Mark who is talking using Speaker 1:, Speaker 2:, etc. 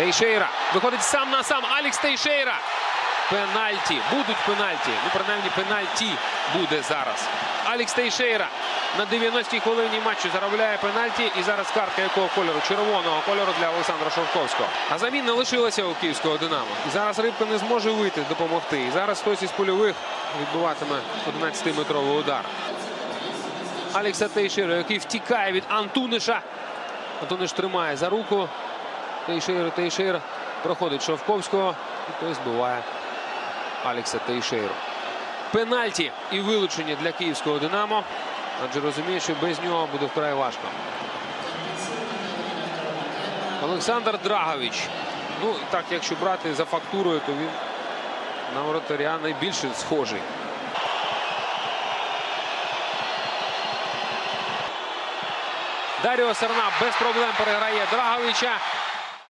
Speaker 1: Тейшейра. Виходить сам на сам. Алікс Тейшейра. Пенальті. Будуть пенальті. Ну, принаймні, пенальті буде зараз. Алікс Тейшейра на 90-й хвилині матчу заробляє пенальті. І зараз картка якого кольору? Червоного кольору для Олександра Шовковського. А замін не лишилася у київського Динамо. І зараз Рибка не зможе вийти допомогти. І зараз хтось із польових відбуватиме 11-метровий удар. Алікса Тейшера, який втікає від Антуниша. Антуниш тримає за руку. Тейшейра, Тейшейра проходить Шовковського. І той збиває Алікса Тейшейру. Пенальті і вилучення для київського Динамо. Адже розуміє, що без нього буде вкрай важко. Олександр Драгович. Ну, так, якщо брати за фактурою, то він на воротаря найбільше схожий. Даріо Серна без проблем переграє Драговича.